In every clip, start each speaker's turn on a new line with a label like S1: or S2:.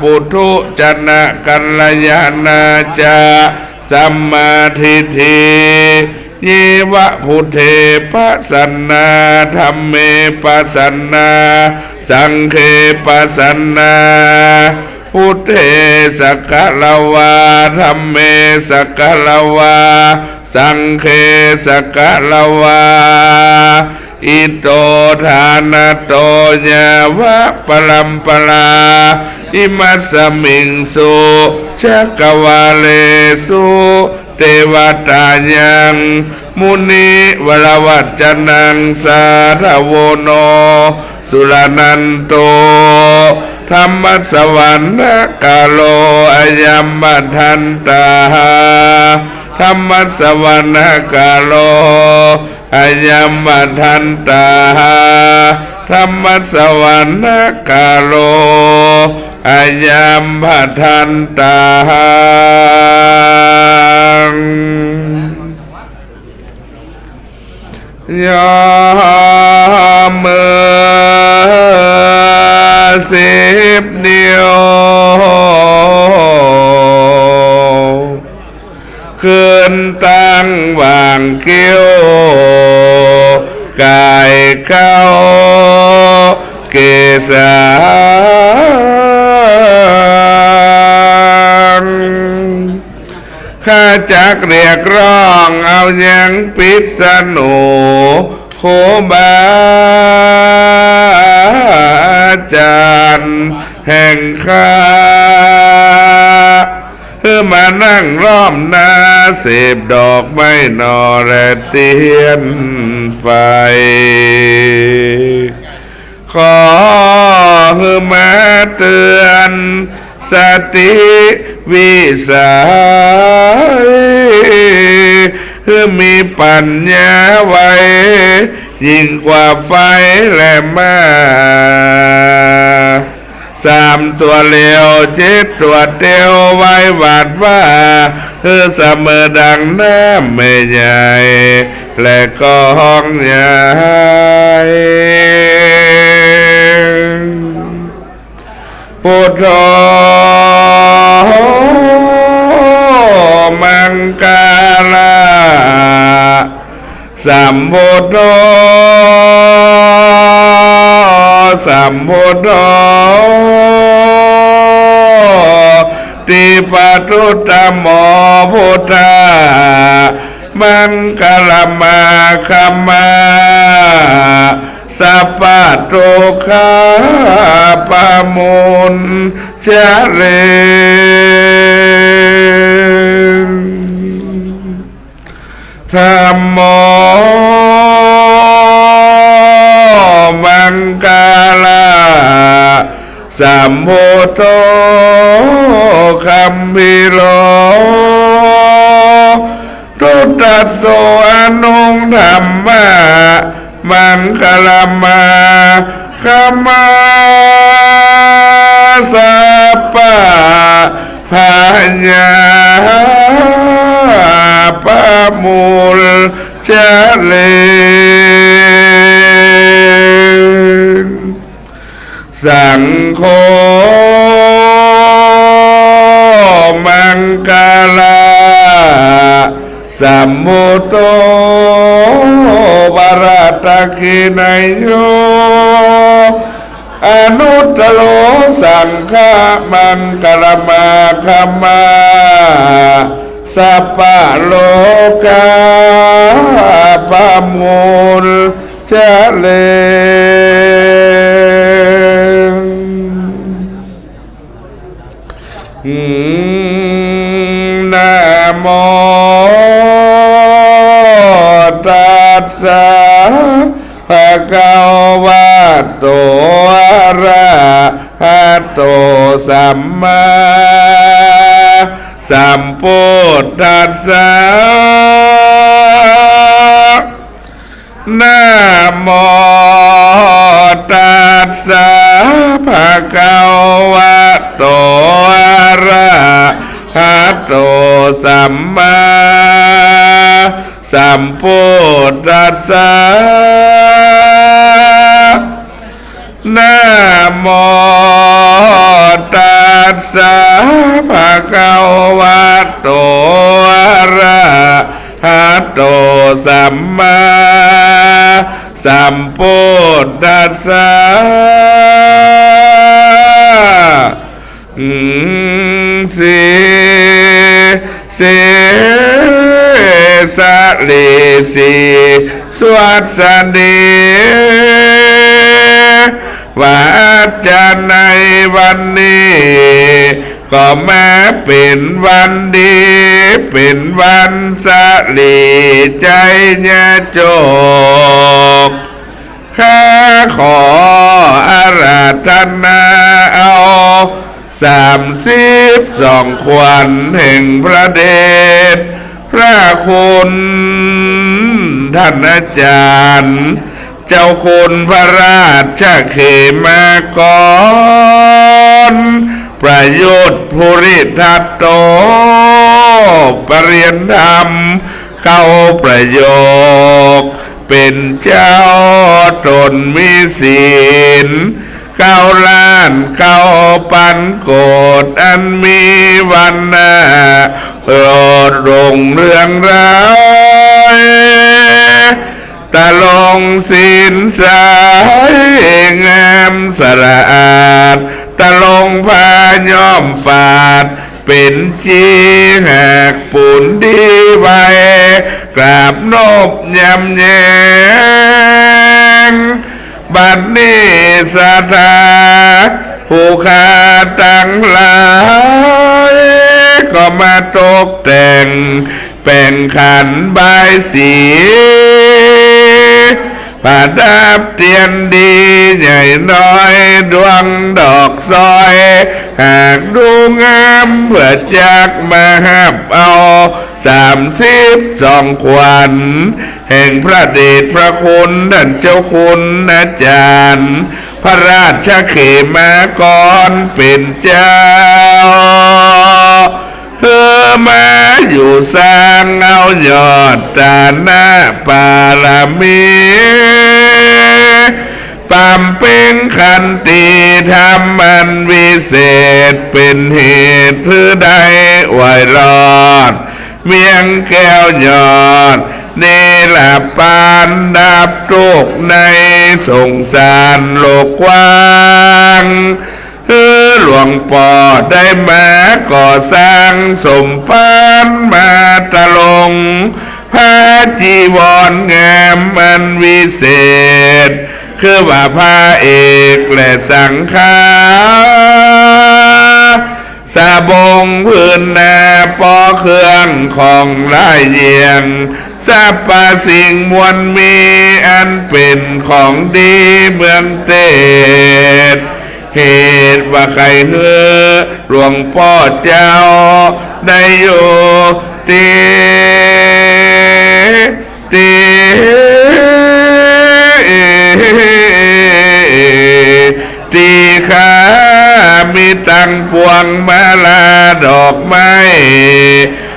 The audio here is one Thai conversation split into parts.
S1: ปุถุจนะกัลยาณาจาสัมมาทิฏฐิเยวะพุทเทปัสสนาธรรมเมปัสสนา สังเคปัสสนาพุทเทสกกะละวาธรรมเมสกกะละวา สังเคสกกะละวา อิโตทานาโตยาวะปลัมปลา อิมัสสมิงสุชักวาเลสุเทวตายังมุนีวรวัจจนังสาธโวโนสุรนันโตธรรมสวรรค์กาโลอายัมมทันตาธรรมสวรรค์กาโลอายัมมทันตาธรรมสวรรค์กาโล อายัมมทันตายามเมือสิบเดียว คืนตั้งวางเกี้ยวกายเก้าเกษา ข้าจักเรียกร้องเอาอยังปิดสนุโคบาอาจารย์แห่งข้าเพื่อมานั่งล้อมนาเสพดอกไม้นอและเทียนไฟ ขอให้มาเตือนสติ วิสัยคือมีปัญญาไว้ ยิ่งกว่าไฟและมาสามตัวเลียวเจ็ดตัวเดียวไว้หวาดว่าคือเสมอดังน้ำไม่ใหญ่ และก็ห้องใหญ่พุทโธ มังกาลาสัมพุทโธสัมพุทโธติปัตุตโมพุทธามังกลมาคัมมาสัพพะโตคาปะมุนเจเร ธรรมโมมังกาลาสัมโพโตคัมมิโลตุตัสโสอนุงธรรมะมังคลามาขมาสัพพะพญา ปะมูลเจเลสังโฆมังกาลาสัมมุตโตบาราตะคินัยโยอนุตโลสังฆามังกรมาคามา สัพพะโลกาปะมูลเจเลอืมนะโมตัสสะภะคะวะโตอะระหะโตสัมมา สัมพุทธัสสะนะโมตัสสะภะคะวะโตอะระหะโตสัมมาสัมพุทธัสสะนะโม สสะภะคะวะโตอะระหะโตสัมมาสัมพุทธัสสะสิสิสะลิสิสวัสดี ว่าจะในวันนี้ ก็แม้เป็นวันดี เป็นวันสลีใจญาโจกข้าขออาราธนาเอาสามสิบสองควันแห่งพระเดชพระคุณท่านอาจารย์ เจ้าคุณพระราชเขมากร ประโยชน์ภูริทัตโต ปรริยนธรรมเข้าประโยค เป็นเจ้าตนมีศีลเก้าล้านเก้าปันโกดอันมีวันหน้าโรดรงเรื่องราย ตะลงศีลสายงามสระอาดตะลงพาย่อมฝาด เป็นจีแหกปูนดีไวกราบนบยำแยงบัดนี้สถาผู้ขาตั้งหลาย ก็มาตกแต่ง แป่งขันบายสีประดับเทียนดีใหญ่น้อยดวงดอกซอย หากดูงามเพื่อจักมาหับเอาสามสิบสองขวัญแห่งพระเดชพระคุณท่านเจ้าคุณอาจารย์ พระราชเขมากรเป็นเจ้า มาอยู่สร้างเอายอดตาหน้าปาลามีปามเป็นขันติธรรมอันวิเศษเป็นเหตุเพื่อได้ไหวรอด เมียงแก้วยอดเนลปานดับทุกในสงสารโลกกว้าง วงปอได้มาก่อสร้างสมพานมาตะลงพระจีวรงามมันวิเศษ คือว่าพระเอกและสังฆาสาบงพื้นนาปอเครื่องของลายเยียงสาปาสิ่งมวลมีอันเป็นของดีเมืองเตด เหตุว่าใครเฮือหลวงพ่อเจ้า ได้อยู่ตีตีตีขามีตังพวงมาลาดอกไม้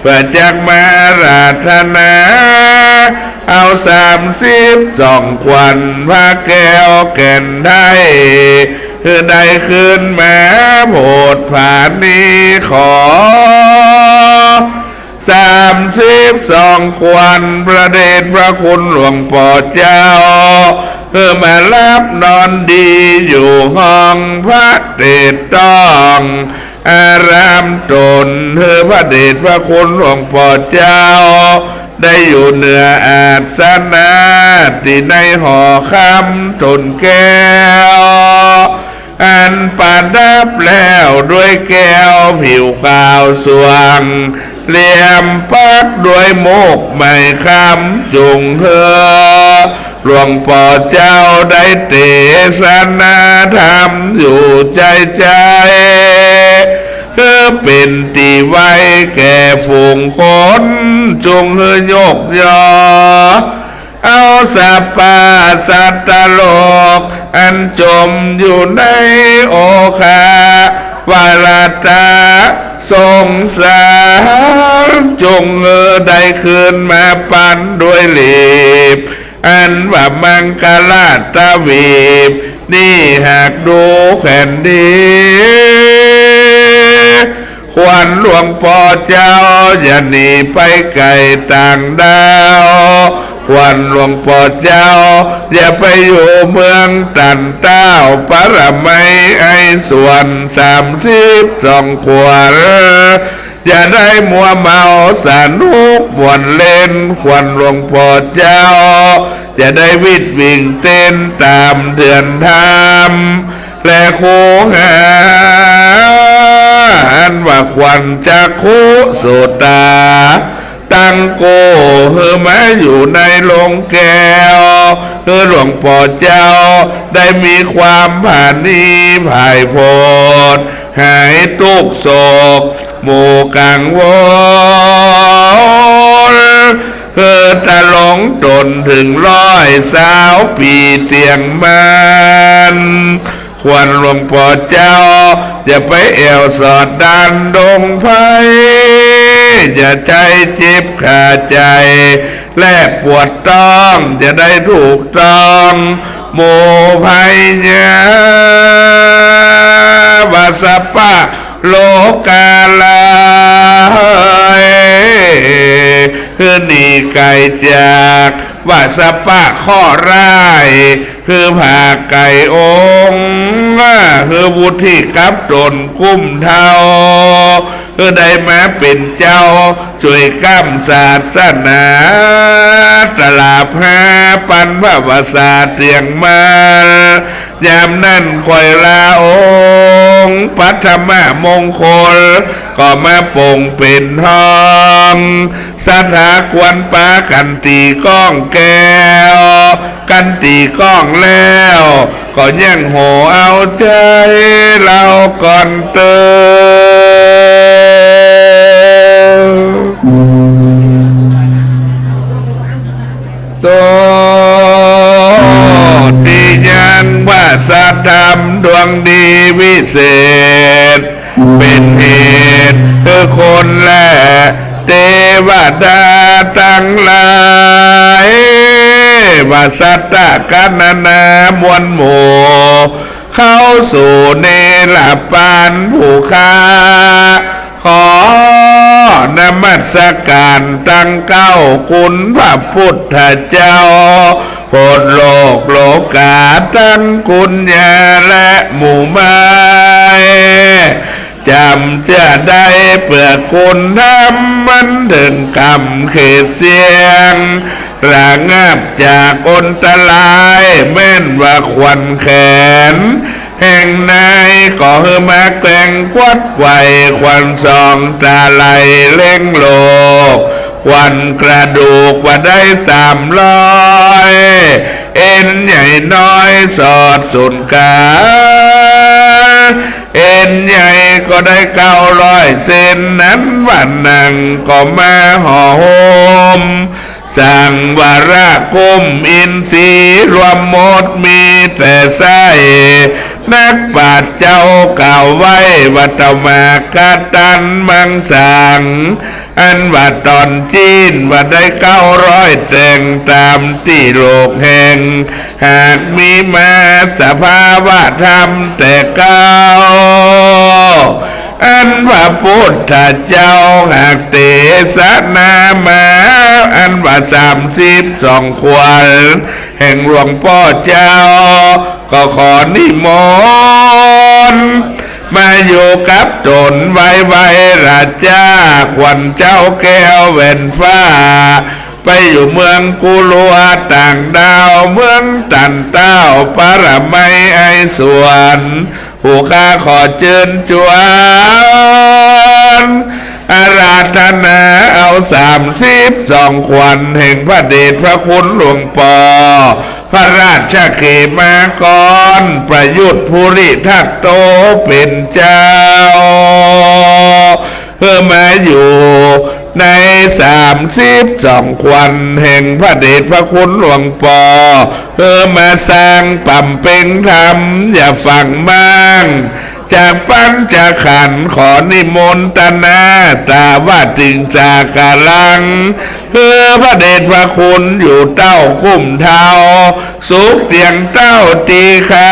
S1: เพื่อจักมาราธนา เอาสามสิบสองควันพระแก้วแก่นได้ คือได้ขึ้นมาโพดผ่านนี้ขอสามสิบสองควันพระเดชพระคุณหลวงพ่อเจ้าเพื่อมารับนอนดีอยู่ห้องพระเดชต้องอารามตนเพื่อพระเดชพระคุณหลวงพ่อเจ้า ได้อยู่เหนืออาสนะที่ในหอคำตนแก้ว อันปาดับแล้วด้วยแก้วผิวขาวสวงเหลี่ยมปักด้วยโมกไม่คำจุงเธอหลวงพ่อเจ้าได้เตสนาธรรมอยู่ใจใจเพื่อเป็นตีไว้แก่ฝูงคนจงเฮยกยอ เอาสัพพะสัตตโลก อันจมอยู่ในโอคาวาลตาสงสารจงเออได้คืนมาปันด้วยหลีบ อันว่ามังกลาตะวีบ นี่หากดูแผ่นดินควรหลวงพ่อเจ้าอย่าหนีไปไกลต่างดาว วรหลวงพ่อเจ้า อย่าไปอยู่เมืองตันเต้าปรมัยไอส่วนสามสิบสองขวดอย่าได้มัวเมาสนุกบวนเล่นควรหลวงพ่อเจ้า จะได้วิดวิ่งเต้นตามเดือนธรรมและโคหาอันว่าควันจะคุสุตา ตั้งโกเฮอแมาอยู่ในโรงแก้วเฮอหลวงพ่อเจ้า ได้มีความผ่านนี้ภายโพดหายตุกโศกหมู่กังวลเฮอตะหลงตนถึงร้อยสาวปีเตียงมันควรหลวงพ่อเจ้า อย่าไปเอวสอดดันดงไฟอย่าใจจ็บขาใจ และปวดต้องจะได้ถูกต้องโมภัยญาวาสปะโลกาลาคือหนีไกลจาก ว่าสปะข้อร้าย คือผ่าไก่องค์คือบุตรที่กับตนกุ้มเทา คือได้มาเป็นเจ้า ช่วยก้ำศาสนา ตลาบหาปันพระวสาเตียงมายามนั่นคอยลาองค์ปัทมะมงคล ก็มาปงเป็นทองสถาควรปากันตีก้องแก้ว กันตีก้องแล้ว ก็ยังโหเอาใจเราก่อนเตอโตดียังว่าสัตธรรมดวงดีวิเศษ เป็นเหตุคือคนและเทวดาตั้งหลาย ว่าสัตตะกันนานามวลหมู่เข้าสู่เนรปานผู้ค้าขอนมัสการตั้งเก้าคุณพระพุทธเจ้าโพดโลกโลกาตั้งคุณยาและหมู่ไม้จำจะได้เพื่อคุณทำมันถึงกำเขตเสียง ระงับจากอนตรายแม่นว่าควันแขน แห่งในก็เฮอมาแกล้งควัดไกวควันสองตาไหลเล่งโลกควันกระดูกว่าได้สามร้อยเอ็นใหญ่น้อยสอดสุนกาเอ็นใหญ่ก็ได้เก้าร้อยเซนนั้นวันนังก็มาห่อหม สังวระกุมอินทรีรวมหมดมีแต่ไส้นักปราชญ์เจ้าเก่าวไว้ว่าเต่ามากาตันมังสัง อันว่าตอนจีนว่าได้เก้าร้อยแต่งตามที่โลกแห่ง หากมีมาสภาวะธรรมแต่เก้า อันว่าพุทธเจ้าหากเตสนามา อันว่าสามสิบสองขวญแห่งหลวงพ่อเจ้า ก็ขอนิมนต์มาอยู่กับตนไว้ไว้ราชาขวัญเจ้าแก้วแว่นฟ้า ไปอยู่เมืองกุลัวต่างดาวเมืองตันเต้าปรมัยไอส่วน ผู้ข้าขอเจิญจวนอาราธนาเอาสามสิบสองขวัญแห่งพระเดชพระคุณหลวงปอ พระราชเขมากร ประยุทธ์ภูริทักโตเป็นเจ้าเพื่อมาอยู่ ในสามสิบสองควันแห่งพระเดชพระคุณหลวงปอเพื่อมาสร้างปั่มเป็งธรรมอย่าฟังบ้างจากปัญจากขันขอนิมนตนาตาว่าจึงจากาลังเพื่อพระเดชพระคุณอยู่เต้าคุ้มเท้าสุขเตียงเต้าตีขา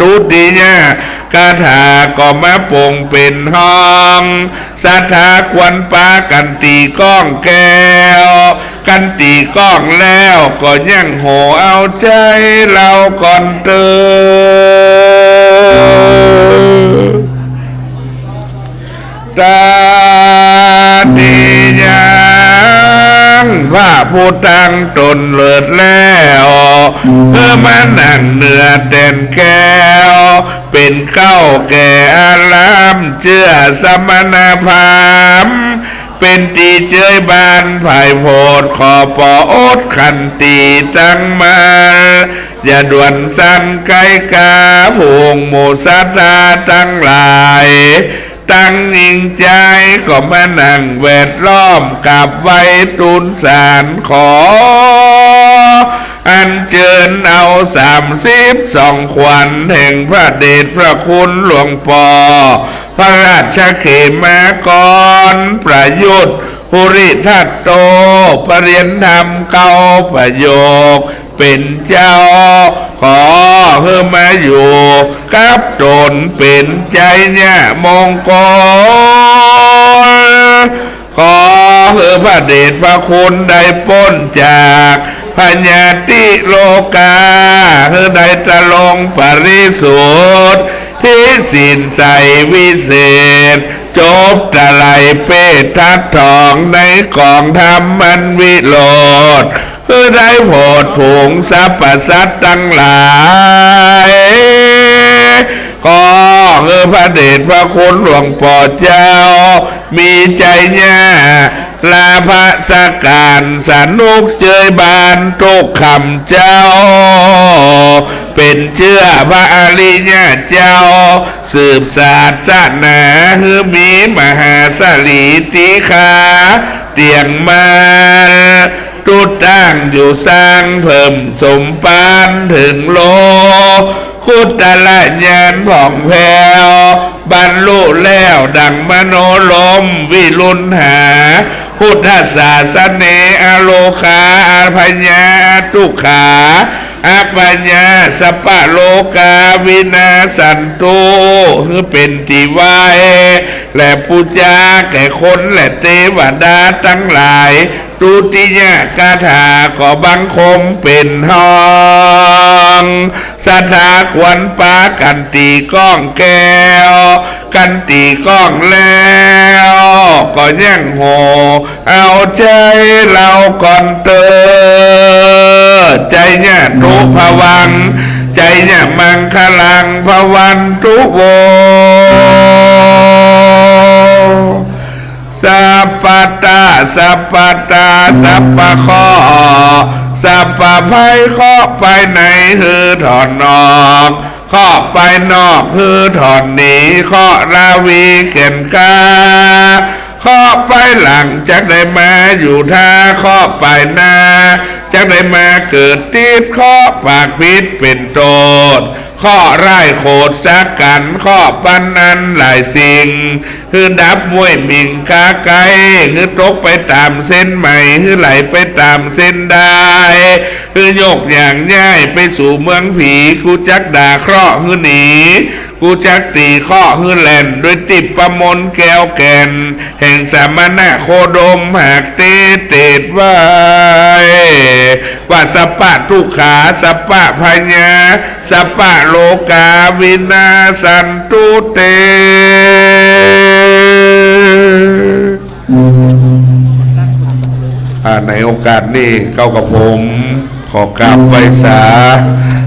S1: ตุติยากาถาก็มาปงเป็นห้องสัทธาควนปากันตีก้องแก้ว กันตีก้องแล้วก็ยังโหเอาใจเราก่อนเตอตาดียั งพระผู้ตั้งตนเลิศแล้วเพื่อมานั่งเหนือแดนแก้ว เป็นเก้าแก่อารามเชื่อสมณพราหมณ์เป็นตีเจยบานภายโพดขอปอโอดขันตีตั้งมา อย่าด่วนสั้นไกลกาพงหมูสัตาตั้งหลาย ตั้งยิงใจก็มานั่งแวดล้อมกับไว้ตุนสารขอ อันเจิญเอาสามสิบสองขวัญแห่งพระเดชพระคุณหลวงปอ พระราชเขมากรประยุทธ์ภูริทัตโตปรริยนธรรมเก้าประโยค เป็นเจ้า ขอเพื่อมาอยู่ กับตนเป็นใจเนี่ยมงคลขอเพื่อพระเดชพระคุณได้พ้นจากพญาติโลกาเพื่อได้ตะลงปริสุทธิ์ที่สินใสวิเศษ จบตะไลเปทัดทองในกองธรรมมันวิโรธ เพื่อได้โพดผงสรรพสัตว์ทั้งหลายขอเออพระเดชพระคุณหลวงพ่อเจ้า มีใจเนี่ยลาพระสการสนุกเจยบานทุกคำเจ้า เป็นเชื่อพระอริยะเจ้า สืบศาสนาคือมีมหาสลีติคาเตียงมา ตุตั้งอยู่สร้างเพิ่มสมปานถึงโล คุตละญาณผ่องแผ้วบรรลุแล้วดังมโนลมวิรุณหา พุทธศาสเนอโลคาอาพญาตุขา อาปัญญาสปะโลกาวินาสันโตคือเป็นที่ไหวและผู้จาแก่คนและเทวดาทั้งหลาย ตุติยะคาถาขอบังคมเป็นห้อ งสถาควนปากันตีก้องแก้ว กันตีก้องแล้วก็ยังโหเอาใจเราก่อนเตอใจเนี่ยทุภวัง ใจเนี่ยมังคลังภวันทุโวสัพพะตาสัพพะตาสัพพะข้อ สัพพะภัยข้อไปไหนคือถอนนอกข้อไปนอกคือถอนหนีข้อราวีเข็นกาข้อไปหลังจากได้มาอยู่ท่าข้อไปหน้าจากได้มาเกิดติดข้อปากพิษเป็นโตด ข้อไร่โคดสักกันข้อปันนันหลายสิ่ง คือดับมวยมิงกาไกคือตกไปตามเส้นใหม่คือไหลไปตามเส้นได้ คือโยกอย่างง่ายไปสู่เมืองผีกูจักด่าเคราะห์คือหนีกูจักตีข้อคือแหลนด้วยติบประมนแก้วแก่น แห่งสามณะโคดมหากเตเตดไว้ ว่าสปปะทุกขาสปปะพญาสปปะโลกาวินาสันตุเตอ่าในโอกาสนี้เก้ากับผมขอกราบไหวสา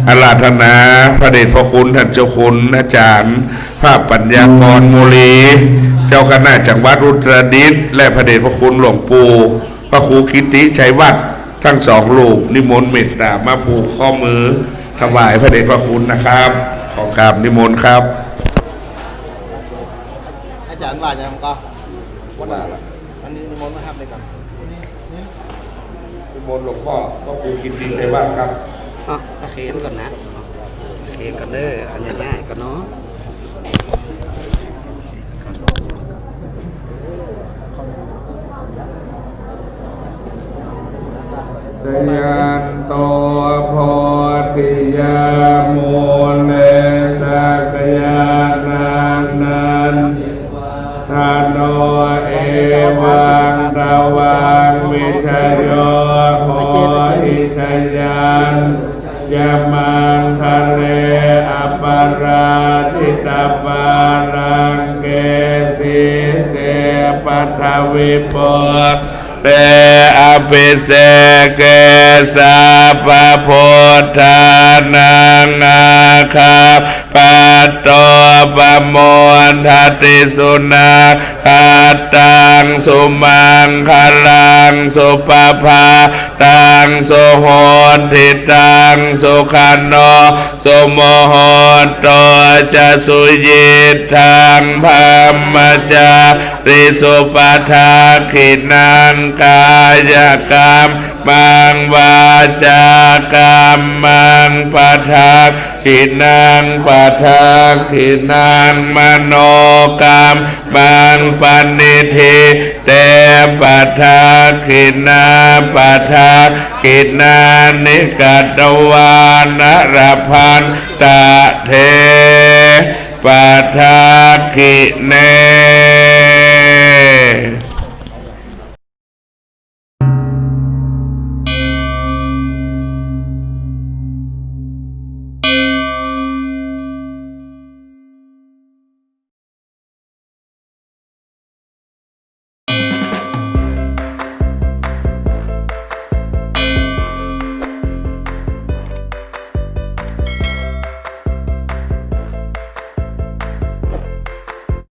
S1: อาราธนาพระเดชพระคุณท่านเจ้าคุณอาจารย์พระปัญญากรโมลี เจ้าคณะจังหวัดอุตรดิตถ์และพระเดชพระคุณหลวงปู่พระครูกิติชัยวัฒน์ ทั้งสองลูกนิมนต์เมตตามาผูกข้อมือถวายพระเดชพระคุณนะครับ ขอกราบนิมนต์ครับ
S2: อาจารย์ว่าจะทำก็วันนั้นอันนี้นิมนต์มาครับในกัน
S1: นิมนต์หลวงพ่อพระครูกิติชัยวัฒน์ครับ
S3: อ๋อโอเคก่อนนะโอเคก่อนเด้ออันง่ายๆก่อนเนาะ
S1: ช สาปะโพธานังอาคาปัตโตปโมนทติสุนาคาตังสุมังคลังสุปภาตังสุโหติตังสุขันโนสุโมโหโตจะสุยิทังพมมจาริสุปทาขินังกายกรรม มังวาจากรรมังปะทาขินังปะทาขินังมโนกรรมมังปณิทิเตปะทาขินาปะทาขินานิกัตวานรพันตะเทปัทาคิเน